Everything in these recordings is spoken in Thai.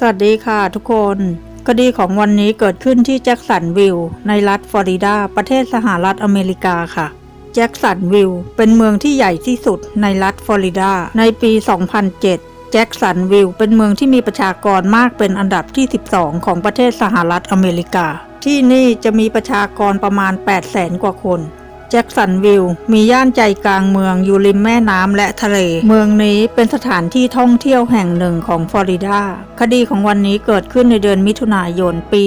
สวัสดีค่ะทุกคนคดีของวันนี้เกิดขึ้นที่แจ็คสันวิลล์ในรัฐฟลอริดา ประเทศสหรัฐอเมริกาค่ะ แจ็คสันวิลล์เป็นเมืองที่ใหญ่ที่สุดในรัฐฟลอริดา ในปี 2007 แจ็คสันวิลล์เป็นเมืองที่มีประชากรมากเป็นอันดับที่ 12 ของประเทศสหรัฐอเมริกา ที่นี่จะมีประชากรประมาณ 800,000 กว่าคน แจ็คสันวิลมีย่านใจกลางเมืองอยู่ริมแม่น้ำและทะเล เมืองนี้เป็นสถานที่ท่องเที่ยวแห่งหนึ่งของฟลอริดา คดีของวันนี้เกิดขึ้นในเดือนมิถุนายนปี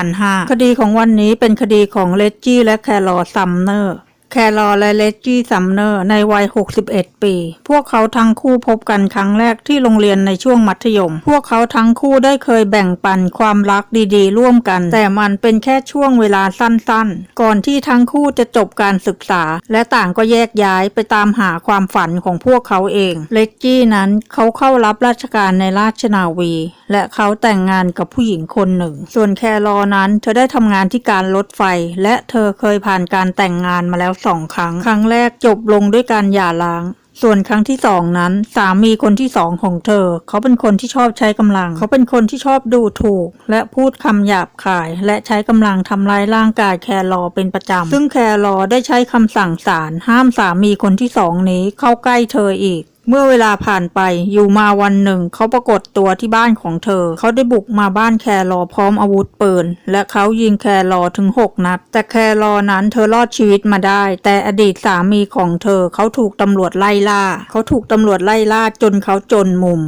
2005 คดีของวันนี้เป็นคดีของเลจจี้และแคลร์ซัมเนอร์ แคลอและเลจจี้ซัมเนอร์ในวัย 61 ปี พวกเขาทั้งคู่พบกันครั้งแรกที่โรงเรียนในช่วงมัธยม พวกเขาทั้งคู่ได้เคยแบ่งปันความรักดีๆ ร่วมกัน แต่มันเป็นแค่ช่วงเวลาสั้นๆ ก่อนที่ทั้งคู่จะจบการศึกษา และต่างก็แยกย้ายไปตามหาความฝันของพวกเขาเอง เลจจี้นั้นเขาเข้ารับราชการในราชนาวี และเขาแต่งงานกับผู้หญิงคนหนึ่ง ส่วนแคลอนั้นเธอได้ทำงานที่การรถไฟ และเธอเคยผ่านการแต่งงานมาแล้วสองครั้ง ครั้งแรกจบลงด้วยการหย่าร้าง ส่วนครั้งที่สองนั้น สามีคนที่สองของเธอ เขาเป็นคนที่ชอบใช้กำลัง เขาเป็นคนที่ชอบดูถูก และพูดคำหยาบคาย และใช้กำลังทำร้ายร่างกายแคลอเป็นประจำซึ่งแคลอได้ใช้คำสั่งศาลห้ามสามีคนที่สองนี้เข้าใกล้เธออีก เมื่อเวลาผ่านไปอยู่มาวันหนึ่ง เขาปรากฏตัวที่บ้านของเธอ เขาได้บุกมาบ้านแครอพร้อมอาวุธปืน และเขายิงแครอถึง 6 นัด แต่แครอนั้นเธอรอดชีวิตมาได้ แต่อดีตสามีของเธอเขาถูกตำรวจไล่ล่า เขาถูกตำรวจไล่ล่าจนเขาจนมุม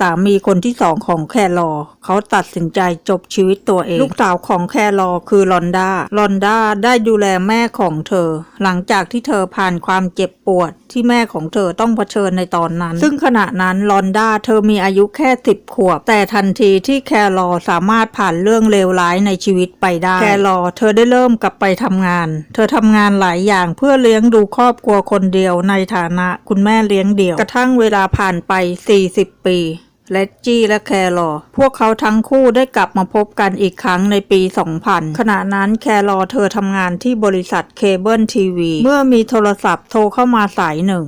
สามีคนที่สองของแครอเขาตัดสินใจจบชีวิตตัวเอง ลูกสาวของแครอคือลอนดาลอนดาได้ดูแลแม่ของเธอ หลังจากที่เธอผ่านความเจ็บปวดที่แม่ของเธอต้องเผชิญในตอนนั้น ซึ่งขณะนั้นลอนดาเธอมีอายุแค่สิบขวบ แต่ทันทีที่แครอสามารถผ่านเรื่องเลวร้ายในชีวิตไปได้ แครอเธอได้เริ่มกลับไปทำงาน เธอทำงานหลายอย่างเพื่อเลี้ยงดูครอบครัวคนเดียวในฐานะคุณแม่เลี้ยงเดี่ยว กระทั่งเวลาผ่านไป 40 ปี เลจจี้และแครอ พวกเขาทั้งคู่ได้กลับมาพบกันอีกครั้งในปี 2000 ขณะนั้นแครอเธอทำงานที่บริษัทเคเบิลทีวีเมื่อมีโทรศัพท์โทรเข้ามาสายหนึ่ง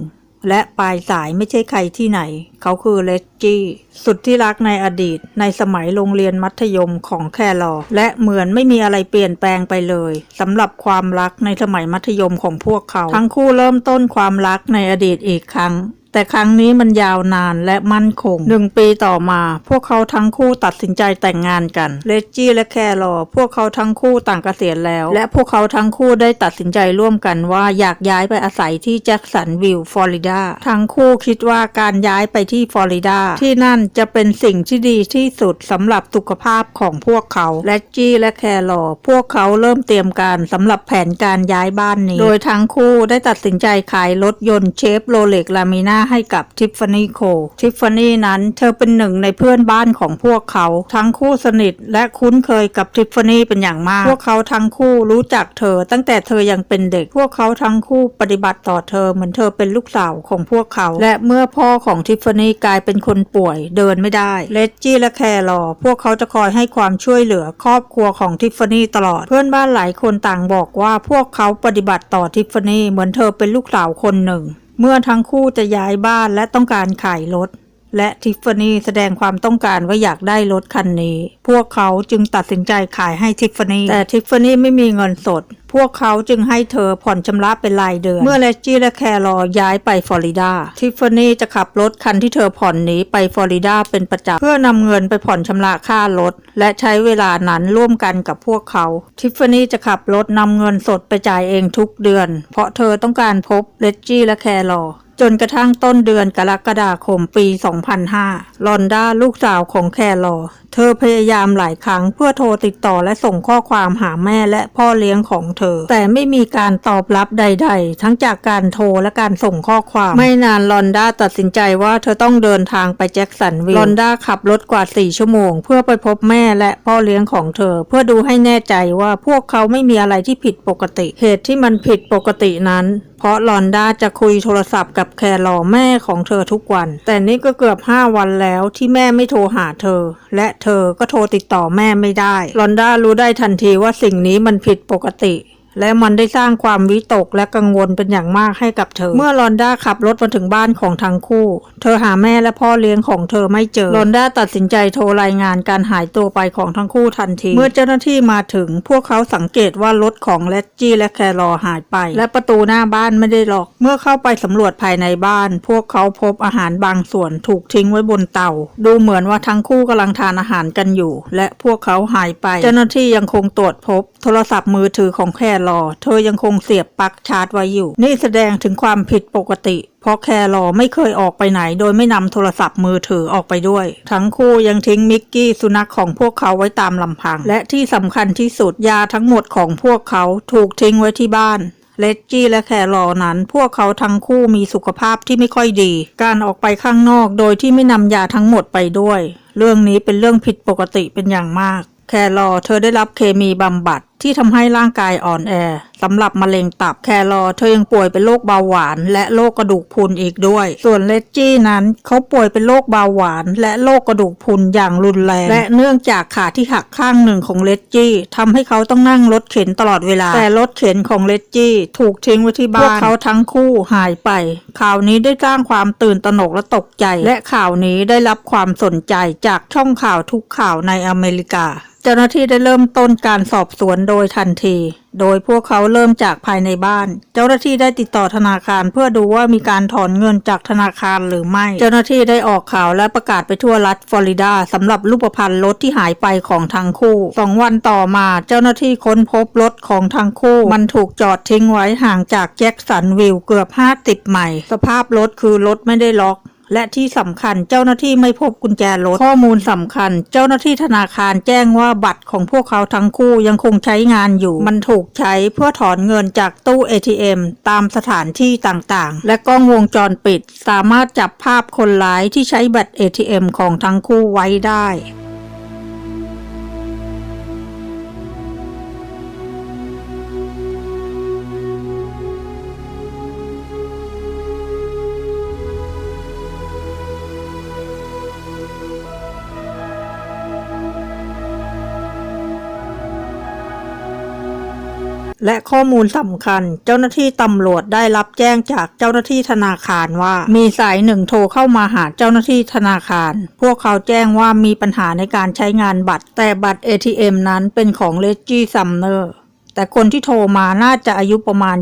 และปลายสายไม่ใช่ใครที่ไหน เขาคือเลจจี้สุดที่รักในอดีต ในสมัยโรงเรียนมัธยมของแครอ และเหมือนไม่มีอะไรเปลี่ยนแปลงไปเลยสำหรับความรักในสมัยมัธยมของพวกเขา ทั้งคู่เริ่มต้นความรักในอดีตอีกครั้ง แต่ครั้งนี้มันยาวนานและมั่นคงหนึ่งปีต่อมา พวกเขาทั้งคู่ตัดสินใจแต่งงานกันเลจจี้และแครอพวกเขาทั้งคู่ต่างเกษียณแล้ว และพวกเขาทั้งคู่ได้ตัดสินใจร่วมกันว่าอยากย้ายไปอาศัยที่แจ็คสันวิลล์ฟลอริดาทั้งคู่คิดว่าการย้ายไปที่ฟลอริดาที่นั่นจะเป็นสิ่งที่ดีที่สุดสำหรับสุขภาพของพวกเขาเลจจี้และแครอพวกเขาเริ่มเตรียมการสำหรับแผนการย้ายบ้านนี้ โดยทั้งคู่ได้ตัดสินใจขายรถยนต์เชฟโรเล็กลามิน่าให้กับทิฟฟานี่โคทิฟฟานี่นั้นเธอเป็นหนึ่งในเพื่อนบ้านของพวกเขา ทั้งคู่สนิทและคุ้นเคยกับทิฟฟานี่เป็นอย่างมาก พวกเขาทั้งคู่รู้จักเธอตั้งแต่เธอยังเป็นเด็ก พวกเขาทั้งคู่ปฏิบัติต่อเธอเหมือนเธอเป็นลูกสาวของพวกเขา และเมื่อพ่อของทิฟฟานี่กลายเป็นคนป่วยเดินไม่ได้เลจจี้และแครอพวกเขาจะคอยให้ความช่วยเหลือครอบครัวของทิฟฟานี่ตลอด เพื่อนบ้านหลายคนต่างบอกว่าพวกเขาปฏิบัติต่อทิฟฟานี่เหมือนเธอเป็นลูกสาวคนหนึ่ง เมื่อทั้งคู่จะย้ายบ้านและต้องการขายรถ และทิฟฟานี่แสดงความต้องการว่าอยากได้รถคันนี้ พวกเขาจึงตัดสินใจขายให้ทิฟฟานี่แต่ทิฟฟานี่ไม่มีเงินสด พวกเขาจึงให้เธอผ่อนชำระเป็นรายเดือน เมื่อเลจจี้และแครอย้ายไปฟลอริดา ทิฟฟานี่จะขับรถคันที่เธอผ่อนนี้ไปฟลอริดาเป็นประจำเพื่อนำเงินไปผ่อนชำระค่ารถ และใช้เวลานั้นร่วมกันกับพวกเขา ทิฟฟานี่จะขับรถนำเงินสดไปจ่ายเองทุกเดือน เพราะเธอต้องการพบเลจจี้และแครอ จนกระทั่งต้นเดือนกรกฎาคมปี 2005 ลอนด้าลูกสาวของแคลรอ เธอพยายามหลายครั้งเพื่อโทรติดต่อและส่งข้อความหาแม่และพ่อเลี้ยงของเธอ แต่ไม่มีการตอบรับใด ๆ ทั้งจากการโทรและการส่งข้อความ ไม่นานลอนด้าตัดสินใจว่าเธอต้องเดินทางไปแจ็คสันวิลล์ลอนด้าขับรถกว่า4ชั่วโมง เพื่อไปพบแม่และพ่อเลี้ยงของเธอ เพื่อดูให้แน่ใจว่าพวกเขาไม่มีอะไรที่ผิดปกติ เหตุที่มันผิดปกตินั้น เพราะลอนด้าจะคุยโทรศัพท์กับแครอแม่ของเธอทุกวัน แต่นี่ก็เกือบ 5 วันแล้วที่แม่ไม่โทรหาเธอ และเธอก็โทรติดต่อแม่ไม่ได้ลอนด้ารู้ได้ทันทีว่าสิ่งนี้มันผิดปกติ และมันได้สร้างความวิตกและกังวลเป็นอย่างมากให้กับเธอ เมื่อลอนด้าขับรถมาถึงบ้านของทั้งคู่ เธอหาแม่และพ่อเลี้ยงของเธอไม่เจอ ลอนด้าตัดสินใจโทรรายงานการหายตัวไปของทั้งคู่ทันที เมื่อเจ้าหน้าที่มาถึง พวกเขาสังเกตว่ารถของเลดจี้และแครอหายไป และประตูหน้าบ้านไม่ได้ล็อก เมื่อเข้าไปสำรวจภายในบ้าน พวกเขาพบอาหารบางส่วนถูกทิ้งไว้บนเตา ดูเหมือนว่าทั้งคู่กำลังทานอาหารกันอยู่ และพวกเขาหายไป เจ้าหน้าที่ยังคงตรวจพบ โทรศัพท์มือถือของแครอเธอยังคงเสียบปลั๊กชาร์จไว้อยู่ นี่แสดงถึงความผิดปกติ เพราะแครอไม่เคยออกไปไหน โดยไม่นำโทรศัพท์มือถือออกไปด้วย ทั้งคู่ยังทิ้งมิกกี้สุนัขของพวกเขาไว้ตามลำพัง และที่สำคัญที่สุดยาทั้งหมดของพวกเขาถูกทิ้งไว้ที่บ้านเลดจี้และแครอนั้น พวกเขาทั้งคู่มีสุขภาพที่ไม่ค่อยดี การออกไปข้างนอกโดยที่ไม่นำยาทั้งหมดไปด้วย เรื่องนี้เป็นเรื่องผิดปกติเป็นอย่างมาก แครอเธอได้รับเคมีบำบัด ที่ทำให้ร่างกายอ่อนแอสำหรับมะเร็งตับแครอเธอยังป่วยเป็นโรคเบาหวาน และโรคกระดูกพรุนอีกด้วย ส่วนเลดจี้นั้นเขาป่วยเป็นโรคเบาหวาน และโรคกระดูกพรุนอย่างรุนแรง และเนื่องจากขาที่หักข้างหนึ่งของเลดจี้ทำให้เขาต้องนั่งรถเข็นตลอดเวลา แต่รถเข็นของเลดจี้ถูกทิ้งไว้ที่บ้านพวกเขาทั้งคู่หายไป ข่าวนี้ได้สร้างความตื่นตระหนกและตกใจ และข่าวนี้ได้รับความสนใจจากช่องข่าวทุกข่าวในอเมริกา เจ้าหน้าที่ได้เริ่มต้นการสอบสวนโดโดยทันที โดยพวกเขาเริ่มจากภายในบ้าน เจ้าหน้าที่ได้ติดต่อธนาคารเพื่อดูว่ามีการถอนเงินจากธนาคารหรือไม่ เจ้าหน้าที่ได้ออกข่าวและประกาศไปทั่วรัฐฟลอริดาสำหรับรูปพรรณรถที่หายไปของทั้งคู่สองวันต่อมาเจ้าหน้าที่ค้นพบรถของทั้งคู่ มันถูกจอดทิ้งไว้ห่างจากแจ็คสันวิลเกือบ 50 ไมล์สภาพรถคือรถไม่ได้ล็อก และที่สำคัญเจ้าหน้าที่ไม่พบกุญแจรถข้อมูลสำคัญ เจ้าหน้าที่ธนาคารแจ้งว่าบัตรของพวกเขาทั้งคู่ยังคงใช้งานอยู่ มันถูกใช้เพื่อถอนเงินจากตู้ ATM ตามสถานที่ต่างๆ และกล้องวงจรปิด สามารถจับภาพคนร้ายที่ใช้บัตร ATM ของทั้งคู่ไว้ได้ และข้อมูลสำคัญ เจ้าหน้าที่ตำรวจได้รับแจ้งจากเจ้าหน้าที่ธนาคารว่า มีสายหนึ่งโทรเข้ามาหาเจ้าหน้าที่ธนาคาร พวกเขาแจ้งว่ามีปัญหาในการใช้งานบัตร แต่บัตร ATM นั้นเป็นของเลจี้ซัมเนอร์ แต่คนที่โทรมาน่าจะอายุประมาณ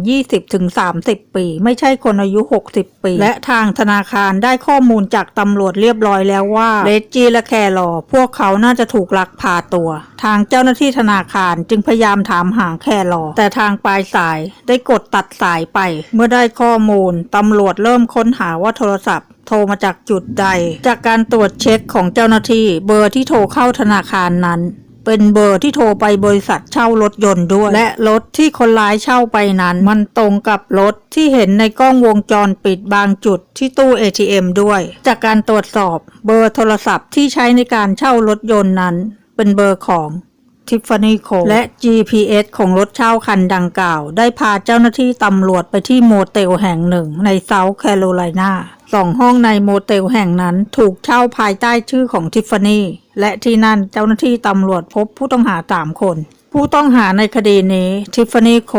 20-30 ปี ไม่ใช่คนอายุ 60 ปี และทางธนาคารได้ข้อมูลจากตำรวจเรียบร้อยแล้วว่าเลจี้และแครอ พวกเขาน่าจะถูกลักพาตัว ทางเจ้าหน้าที่ธนาคารจึงพยายามถามหาแครอ แต่ทางปลายสายได้กดตัดสายไป เมื่อได้ข้อมูลตำรวจเริ่มค้นหาว่าโทรศัพท์โทรมาจากจุดใด จากการตรวจเช็คของเจ้าหน้าที่เบอร์ที่โทรเข้าธนาคารนั้น เป็นเบอร์ที่โทรไปบริษัทเช่ารถยนต์ด้วย และรถที่คนร้ายเช่าไปนั้น มันตรงกับรถที่เห็นในกล้องวงจรปิดบางจุดที่ตู้ ATM ด้วย จากการตรวจสอบเบอร์โทรศัพท์ที่ใช้ในการเช่ารถยนต์นั้น เป็นเบอร์ของทิฟฟานี่โคและ GPS ของรถเช่าคันดังกล่าว ได้พาเจ้าหน้าที่ตำรวจไปที่โมเตลแห่งหนึ่งในเซาท์แคโรไลนา สองห้องในโมเตลแห่งนั้นถูกเช่าภายใต้ชื่อของทิฟฟานี่และที่นั่นเจ้าหน้าที่ตำรวจพบผู้ต้องหาสามคน ผู้ต้องหาในคดีนี้ทิฟฟานี่โค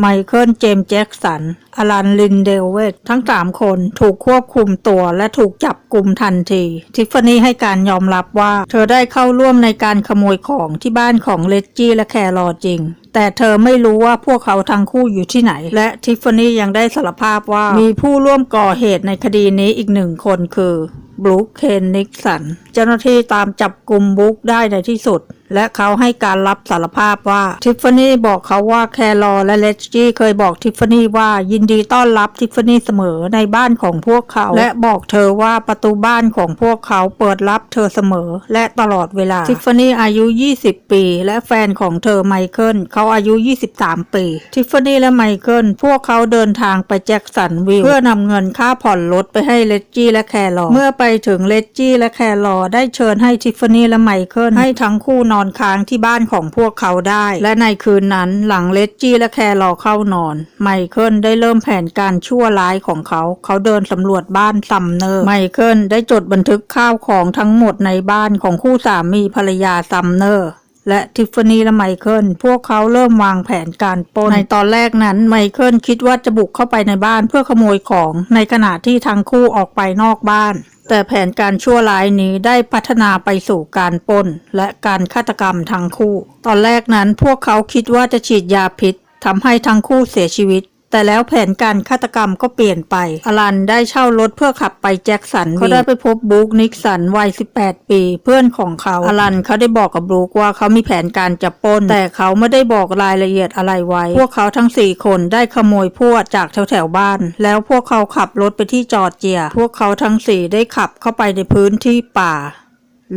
ไมเคิลเจมส์แจ็กสัน อลันลินเดลเวตทั้งสามคนถูกควบคุมตัวและถูกจับกลุ่มทันที ทิฟฟานี่ให้การยอมรับว่า เธอได้เข้าร่วมในการขโมยของที่บ้านของเลดจี้และแครอจริง แต่เธอไม่รู้ว่าพวกเขาทั้งคู่อยู่ที่ไหน และทิฟฟานี่ยังได้สารภาพว่ามีผู้ร่วมก่อเหตุในคดีนี้อีกหนึ่งคนคือบรูคเคนนิกสัน เจ้าหน้าที่ตามจับกลุ่มบุ๊กได้ในที่สุดและเขาให้การรับสารภาพว่าทิฟฟานี่บอกเขาว่าแครอและเลดจี้เคยบอกทิฟฟานี่ว่ายินดีต้อนรับทิฟฟานี่เสมอในบ้านของพวกเขา และบอกเธอว่าประตูบ้านของพวกเขาเปิดรับเธอเสมอ และตลอดเวลาทิฟฟานี่อายุ 20 ปี และแฟนของเธอไมเคิลเขาอายุ 23 ปีทิฟฟานี่และไมเคิลพวกเขาเดินทางไปแจ็คสันวิลเพื่อนำเงินค่าผ่อนรถไปให้เลดจี้และแครอเมื่อไปถึงเลดจี้และแครอได้เชิญให้ทิฟฟานี่และไมเคิลให้ทั้งคู่นอนค้างที่บ้านของพวกเขาได้ และในคืนนั้นหลังเลดจี้และแครอเข้านอน ไมเคิลได้เริ่มแผนการชั่วร้ายของเขา เขาเดินสำรวจบ้านซัมเนอร์ ไมเคิลได้จดบันทึกข้าวของทั้งหมดในบ้านของคู่สามีภรรยาซัมเนอร์และทิฟฟานีและไมเคิลพวกเขาเริ่มวางแผนการปล้นในตอนแรกนั้นไมเคิลคิดว่าจะบุกเข้าไปในบ้านเพื่อขโมยของในขณะที่ทั้งคู่ออกไปนอกบ้าน แต่แผนการชั่วร้ายนี้ได้พัฒนาไปสู่การปล้น และการฆาตกรรมทั้งคู่ ตอนแรกนั้นพวกเขาคิดว่าจะฉีดยาพิษทำให้ทั้งคู่เสียชีวิต แต่แล้วแผนการฆาตกรรมก็เปลี่ยนไป อลันได้เช่ารถเพื่อขับไปแจ็คสันเขาได้ไปพบบุ๊กนิกสันวัย 18 ปี เพื่อนของเขาอลันเขาได้บอกกับบุ๊กว่าเขามีแผนการจะปล้น แต่เขาไม่ได้บอกรายละเอียดอะไรไว้ พวกเขาทั้ง 4 คนได้ขโมยพวกจากแถวแถวๆบ้าน แล้วพวกเขาขับรถไปที่จอร์เจีย พวกเขาทั้งสี่ได้ขับเข้าไปในพื้นที่ป่า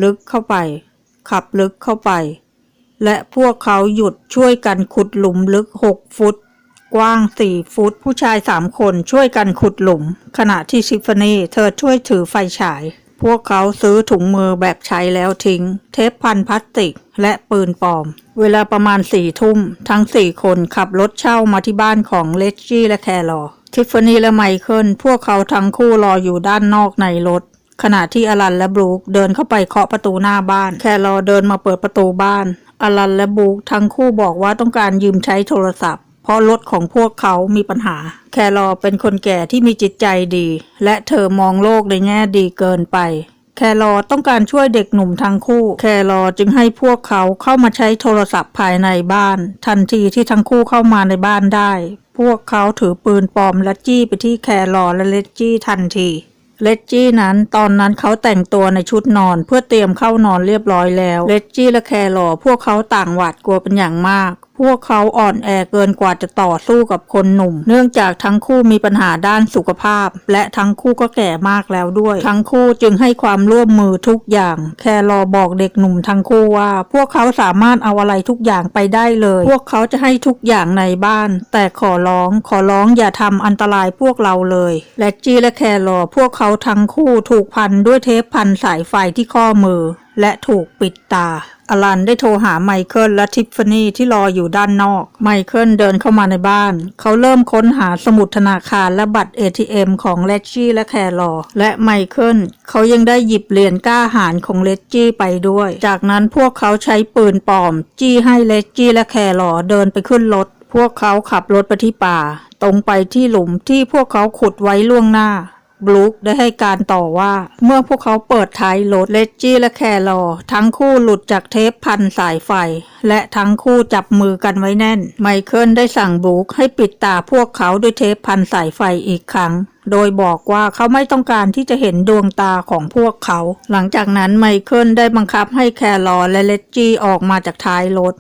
ลึกเข้าไป ขับลึกเข้าไป และพวกเขาหยุดช่วยกันขุดหลุมลึก 6 ฟุต กว้าง4ฟุต ผู้ชาย3คนช่วยกันขุดหลุม ขณะที่ชิฟานีเธอช่วยถือไฟฉาย พวกเขาซื้อถุงมือแบบใช้แล้วทิ้ง เทปพันพลาสติก และปืนปลอม เวลาประมาณสี่ทุ่ม ทั้งสี่คนขับรถเช่ามาที่บ้านของเลจจี้และแครอทิฟฟานีและไมเคิลพวกเขาทั้งคู่รออยู่ด้านนอกในรถขณะที่อลันและบรูคเดินเข้าไปเคาะประตูหน้าบ้าน แคลรอเดินมาเปิดประตูบ้าน อลันและบรูคทั้งคู่บอกว่าต้องการยืมใช้โทรศัพท์ เพราะรถของพวกเขามีปัญหา แครอเป็นคนแก่ที่มีจิตใจดี และเธอมองโลกในแง่ดีเกินไปแครอต้องการช่วยเด็กหนุ่มทั้งคู่ แครอจึงให้พวกเขาเข้ามาใช้โทรศัพท์ภายในบ้าน ทันทีที่ทั้งคู่เข้ามาในบ้านได้ พวกเขาถือปืนปลอมและจี้ไปที่แครอและเลจจี้ทันที เลจจี้นั้นตอนนั้นเขาแต่งตัวในชุดนอนเพื่อเตรียมเข้านอนเรียบร้อยแล้ว เลจจี้และแครอพวกเขาต่างหวาดกลัวเป็นอย่างมาก พวกเขาอ่อนแอเกินกว่าจะต่อสู้กับคนหนุ่ม เนื่องจากทั้งคู่มีปัญหาด้านสุขภาพ และทั้งคู่ก็แก่มากแล้วด้วย ทั้งคู่จึงให้ความร่วมมือทุกอย่าง แครอบอกเด็กหนุ่มทั้งคู่ว่า พวกเขาสามารถเอาอะไรทุกอย่างไปได้เลย พวกเขาจะให้ทุกอย่างในบ้าน แต่ขอร้องขอร้องอย่าทำอันตรายพวกเราเลยและจี้และแครอพวกเขาทั้งคู่ถูกพันด้วยเทปพันสายไฟที่ข้อมือ และถูกปิดตา อลันได้โทรหาไมเคิลและทิฟฟานี่ที่รออยู่ด้านนอก ไมเคิลเดินเข้ามาในบ้าน เขาเริ่มค้นหาสมุดธนาคารและบัตร ATM ของเลจี้และแครอ และไมเคิลเขายังได้หยิบเหรียญกล้าหาญของเลจี้ไปด้วย จากนั้นพวกเขาใช้ปืนปลอม จี้ให้เลจจี้และแครอเดินไปขึ้นรถพวกเขาขับรถไปที่ป่า ตรงไปที่หลุมที่พวกเขาขุดไว้ล่วงหน้า บลูคได้ให้การต่อว่า เมื่อพวกเขาเปิดท้ายรถเลจจี้และแครอทั้งคู่หลุดจากเทปพันสายไฟ และทั้งคู่จับมือกันไว้แน่น ไมเคิลได้สั่งบลูคให้ปิดตาพวกเขาด้วยเทปพันสายไฟอีกครั้งโดยบอกว่าเขาไม่ต้องการที่จะเห็นดวงตาของพวกเขา หลังจากนั้นไมเคิลได้บังคับให้แครอและเลจจี้ออกมาจากท้ายรถ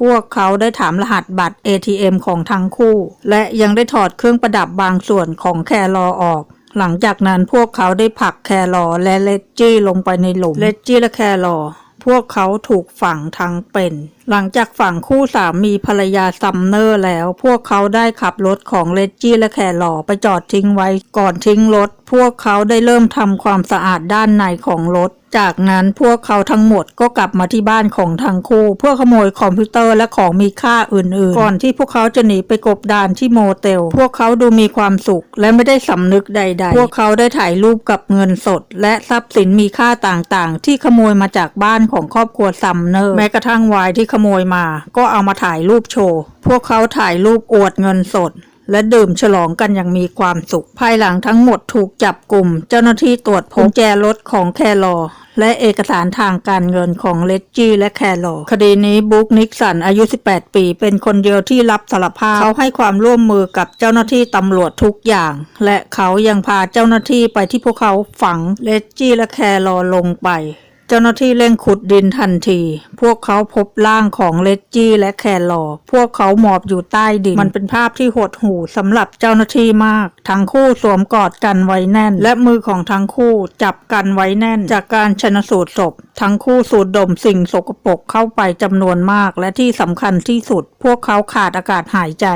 พวกเขาได้ถามรหัสบัตร ATM ของทั้งคู่ และยังได้ถอดเครื่องประดับบางส่วนของแครอออก หลังจากนั้นพวกเขาได้ผลักแครอและเลจจี้ลงไปในหลุมเลจจี้และแครอพวกเขาถูกฝังทั้งเป็นหลังจากฝั่งคู่สามีภรรยาซัมเนอร์แล้ว พวกเขาได้ขับรถของเลจจี้และแครอไปจอดทิ้งไว้ก่อนทิ้งรถ พวกเขาได้เริ่มทำความสะอาดด้านในของรถ จากนั้นพวกเขาทั้งหมดก็กลับมาที่บ้านของทั้งคู่ เพื่อขโมยคอมพิวเตอร์และของมีค่าอื่นๆ ก่อนที่พวกเขาจะหนีไปกบดานที่โมเตล พวกเขาดูมีความสุขและไม่ได้สำนึกใด ๆ พวกเขาได้ถ่ายรูปกับเงินสด และทรัพย์สินมีค่าต่างๆ ที่ขโมยมาจากบ้านของครอบครัวซัมเนอร์ แม้กระทั่งไวน์ที่ขโมยมา ก็เอามาถ่ายรูปโชว์ พวกเขาถ่ายรูปอวดเงินสด และดื่มฉลองกันอย่างมีความสุข ภายหลังทั้งหมดถูกจับกลุ่ม เจ้าหน้าที่ตรวจพบกุญแจรถของแครอและเอกสารทางการเงินของเลจจี้และแครอคดีนี้บุ๊กนิกสันอายุ 18 ปี เป็นคนเดียวที่รับสารภาพ เขาให้ความร่วมมือกับเจ้าหน้าที่ตำรวจทุกอย่าง และเขายังพาเจ้าหน้าที่ไปที่พวกเขาฝังเลจจี้และแครอลงไป เจ้าหน้าที่เร่งขุดดินทันที พวกเขาพบร่างของเลจจี้และแครอพวกเขาหมอบอยู่ใต้ดิน มันเป็นภาพที่หดหู่สำหรับเจ้าหน้าที่มาก ทั้งคู่สวมกอดกันไว้แน่น และมือของทั้งคู่จับกันไว้แน่น จากการชนสูตรศพ ทั้งคู่สูดดมสิ่งสกปรกเข้าไปจำนวนมาก และที่สำคัญที่สุด พวกเขาขาดอากาศหายใจ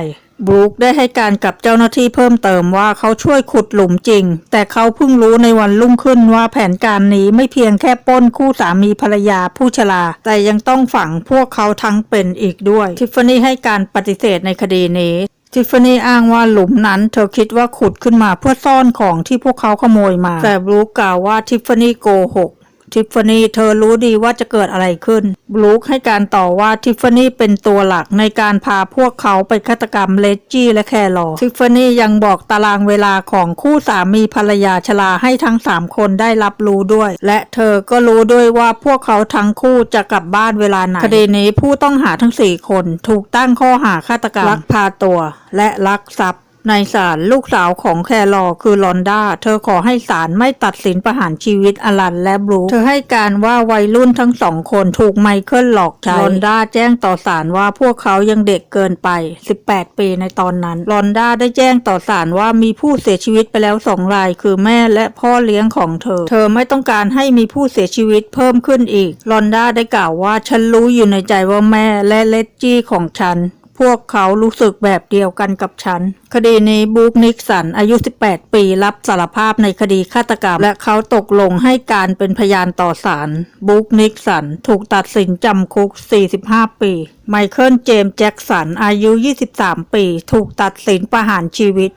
บรูคได้ให้การกับเจ้าหน้าที่เพิ่มเติมว่าเขาช่วยขุดหลุมจริง แต่เขาเพิ่งรู้ในวันรุ่งขึ้นว่าแผนการนี้ไม่เพียงแค่ปล้นคู่สามีภรรยาผู้ชรา แต่ยังต้องฝังพวกเขาทั้งเป็นอีกด้วย ทิฟฟานี่ให้การปฏิเสธในคดีนี้ทิฟฟานี่อ้างว่าหลุมนั้นเธอคิดว่าขุดขึ้นมาเพื่อซ่อนของที่พวกเขาขโมยมา แต่บรูคกล่าวว่าทิฟฟานี่โกหก ทิฟฟานี่เธอรู้ดีว่าจะเกิดอะไรขึ้น บลูคให้การต่อว่าทิฟฟานี่เป็นตัวหลักในการพาพวกเขาไปฆาตกรรมเลจจี้และแครอทิฟฟานี่ยังบอกตารางเวลาของคู่สามีภรรยาชราให้ทั้งสามคนได้รับรู้ด้วย และเธอก็รู้ด้วยว่าพวกเขาทั้งคู่จะกลับบ้านเวลาไหนคดีนี้ผู้ต้องหาทั้งสี่คนถูกตั้งข้อหาฆาตกรรมลักพาตัว และลักทรัพย์ ในศาลลูกสาวของแครอคือลอนดา เธอขอให้ศาลไม่ตัดสินประหารชีวิตอลันและบรูเธอให้การว่าวัยรุ่นทั้งสองคนถูกไมเคิลหลอกใช้ลอนดาแจ้งต่อศาลว่าพวกเขายังเด็กเกินไป 18 ปีในตอนนั้น ลอนดาได้แจ้งต่อศาลว่ามีผู้เสียชีวิตไปแล้วสองราย คือแม่และพ่อเลี้ยงของเธอ เธอไม่ต้องการให้มีผู้เสียชีวิตเพิ่มขึ้นอีก ลอนดาได้กล่าวว่าฉันรู้อยู่ในใจว่าแม่และเลจจี้ของฉัน พวกเขารู้สึกแบบเดียวกันกับฉัน คดีนี้บุ๊กนิกสันอายุ 18 ปีรับสารภาพในคดีฆาตกรรม และเขาตกลงให้การเป็นพยานต่อศาลบุ๊กนิกสันถูกตัดสินจำคุก 45 ปี ไมเคิลเจมส์แจ็กสันอายุ 23 ปี ถูกตัดสินประหารชีวิต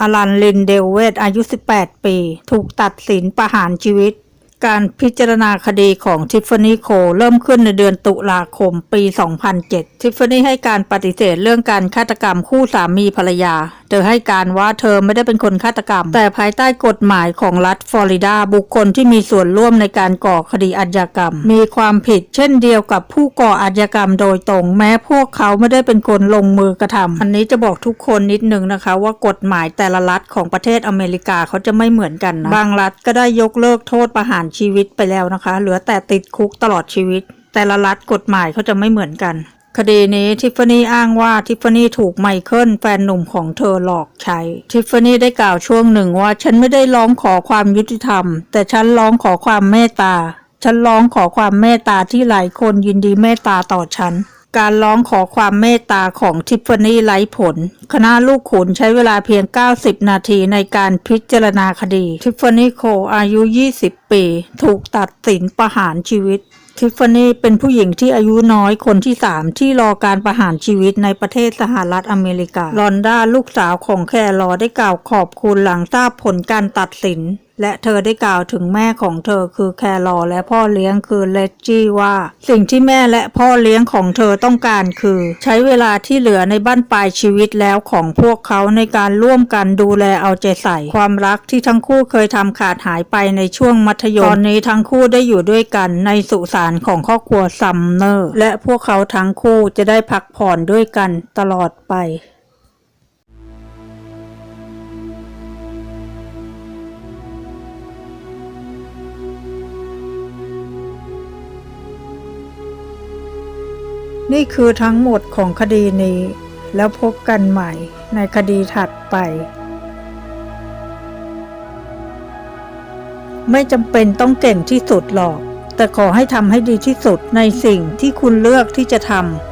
อลันลินเดลเวตอายุ 18 ปี ถูกตัดสินประหารชีวิต การพิจารณาคดีของทิฟฟานี่โคเริ่มขึ้นในเดือนตุลาคมปี 2007 ทิฟฟานี่ให้การปฏิเสธเรื่องการฆาตกรรมคู่สามีภรรยา เธอให้การว่าเธอไม่ได้เป็นคนฆาตกรรม แต่ภายใต้กฎหมายของรัฐฟลอริดาบุคคลที่มีส่วนร่วมในการก่อคดีอาชญากรรม มีความผิดเช่นเดียวกับผู้ก่ออาชญากรรมโดยตรง แม้พวกเขาไม่ได้เป็นคนลงมือกระทำอันนี้จะบอกทุกคนนิดนึงนะคะว่ากฎหมายแต่ละรัฐของประเทศอเมริกาเขาจะไม่เหมือนกันนะบางรัฐก็ได้ยกเลิกโทษประหารชีวิตไปแล้วนะคะ เหลือแต่ติดคุกตลอดชีวิต แต่ละรัฐกฎหมายเขาจะไม่เหมือนกัน คดีนี้ทิฟฟานี่อ้างว่าทิฟฟานี่ถูกไมเคิลแฟนหนุ่มของเธอหลอกใช้ ทิฟฟานี่ได้กล่าวช่วงหนึ่งว่าฉันไม่ได้ร้องขอความยุติธรรม แต่ฉันร้องขอความเมตตา ฉันร้องขอความเมตตาที่หลายคนยินดีเมตตาต่อฉัน การร้องขอความเมตตาของทิฟฟานี่ไร้ผล คณะลูกขุนใช้เวลาเพียง 90 นาทีในการพิจารณาคดี ทิฟฟานี่โคอายุ 20 ปี ถูกตัดสินประหารชีวิต ทิฟฟานี่เป็นผู้หญิงที่อายุน้อยคนที่ 3 ที่รอการประหารชีวิตในประเทศสหรัฐอเมริกา ลอนด้าลูกสาวของแครอได้กล่าวขอบคุณหลังทราบผลการตัดสิน และเธอได้กล่าวถึงแม่ของเธอคือแครอและพ่อเลี้ยงคือเลจจี้ว่า สิ่งที่แม่และพ่อเลี้ยงของเธอต้องการคือ ใช้เวลาที่เหลือในบ้านปลายชีวิตแล้วของพวกเขาในการร่วมกันดูแลเอาใจใส่ ความรักที่ทั้งคู่เคยทำขาดหายไปในช่วงมัธยมตอนนี้ทั้งคู่ได้อยู่ด้วยกันในสุสานของครอบครัวซัมเนอร์ และพวกเขาทั้งคู่จะได้พักผ่อนด้วยกันตลอดไป นี่คือทั้งหมดของคดีนี้ แล้วพบกันใหม่ในคดีถัดไป ไม่จำเป็นต้องเก่งที่สุดหรอก แต่ขอให้ทำให้ดีที่สุดในสิ่งที่คุณเลือกที่จะทำ